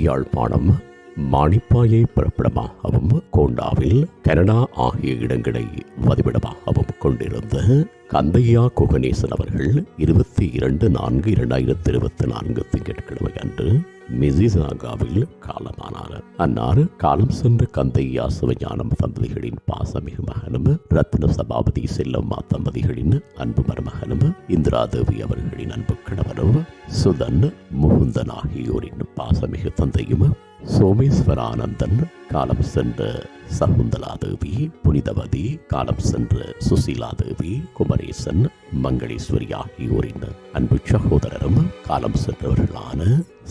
யாழ்ப்பாணம் மாணிப்பாயை பிறப்பிடமாகவும் கோண்டாவில் கனடா ஆகிய இடங்களை வதிவிடமாகவும் கொண்டிருந்த கந்தையா குகணேசன் அவர்கள் இருபத்தி இரண்டு நான்கு இரண்டாயிரத்தி இருபத்தி நான்கு திங்கட்கிழமை அன்று மிசிசாகாவில் காலமானார். அன்னாறு காலம் சென்ற கந்தையா சிவஞானம் தம்பதிகளின் பாசமிகு மகனும் ரத்ன சபாபதி செல்லம்மா தம்பதிகளின் அன்பு மருமகனும் இந்திராதேவி அவர்களின் அன்பு கணவனும் சுதன் முகுந்தன் ஆகியோரின் பாசமிகு தந்தையும் சோமேஸ்வரானந்தன் காலம் சென்ற சகுந்தலாதேவி புனிதவதி காலம் சென்ற சுசீலாதேவி குமரேசன் மங்களேஸ்வரி ஆகியோரின் அன்பு சகோதரரும் காலம் சென்றவர்களான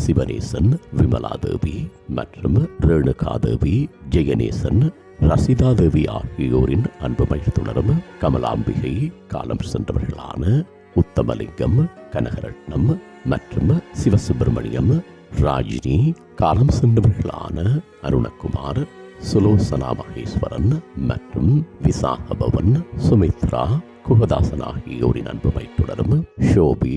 சிவனேசன் விமலாதேவி மற்றும் ரேணுகா தேவி ஜெயநேசன் ரசிதாதேவி ஆகியோரின் அன்பு மகிழ்த்துணரும் கமலாம்பிகை காலம் சென்றவர்களான உத்தமலிங்கம் கனகரட்னம் மற்றும் சிவசுப்பிரமணியம் ராஜினி காலம் சென்றவர்களான அருணகுமார் சுலோசனா மகேஸ்வரன் மற்றும் விசாகபவன் சுமித்ரா குகதாசன் ஆகியோரின் அன்புமை தொடரும் ஷோபி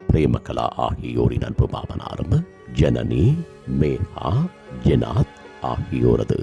பிரேமகலா ஆகியோரின் அன்பு பாவனாரும் ஜனனி மேகா ஜெனாத் ஆகியோரது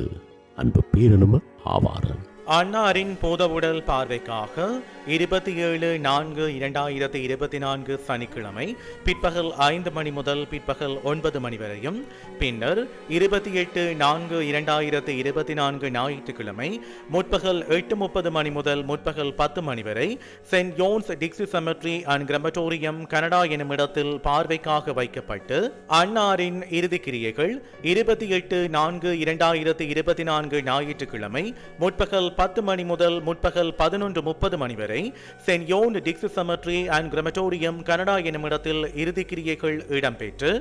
அன்பு பேரனும் ஆவார். அன்னாரின் பூதவுடல் பார்வைக்காக இருபத்தி ஏழு நான்கு இரண்டாயிரத்தி இருபத்தி நான்கு சனிக்கிழமை பிற்பகல் ஐந்து மணி முதல் பிற்பகல் ஒன்பது மணி வரையும் பின்னர் இருபத்தி எட்டு நான்கு இரண்டாயிரத்தி இருபத்தி நான்கு ஞாயிற்றுக்கிழமை முற்பகல் எட்டு முப்பது மணி முதல் முற்பகல் பத்து மணி வரை Saint John's Dixie cemetery and crematorium Canada எனும் இடத்தில் பார்வைக்காக வைக்கப்பட்டு அன்னாரின் இறுதிக் கிரியைகள் இருபத்தி எட்டு நான்கு இரண்டாயிரத்தி இருபத்தி நான்கு ஞாயிற்றுக்கிழமை முற்பகல் பத்து மணி முதல் முற்பகல் பதினொன்று முப்பது மணி வரை Saint John Dixie cemetery and crematorium Canada எனும் இடத்தில் இறுதிக்கிரியைகள் இடம்பெற்று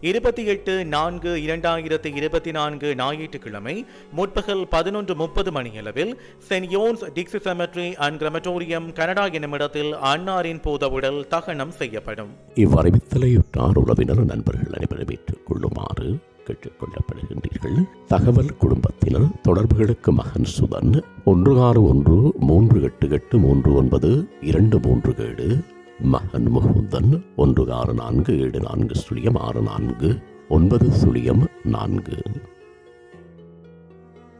இருபத்தி எட்டு நான்கு இரண்டாயிரத்தி இருபத்தி நான்கு ஞாயிற்றுக்கிழமை முற்பகல் பதினொன்று முப்பது மணியளவில் Saint John's Dixie cemetery and crematorium Canada எனும் இடத்தில் அன்னாரின் பூதவுடல் தகனம் செய்யப்படும். இவ்வறிவித்தலையுற்றார் உறவினர் நண்பர்கள் அனைவரும் ஏற்றுக்கொள்ளுமாறு கேட்டுக்கொள்ளப்படுகின்றீர்கள் தகவல் குடும்பத்தினர் தொடர்புகளுக்கு மகன் சுதன் ஒன்று ஆறு ஒன்று மூன்று எட்டு எட்டு மூன்று ஒன்பது இரண்டு மூன்று ஏழு. மகன் முகுந்தன் ஒன்று ஆறு நான்கு ஏழு நான்கு சுழியம் ஆறு நான்கு ஒன்பது சுழியம் நான்கு.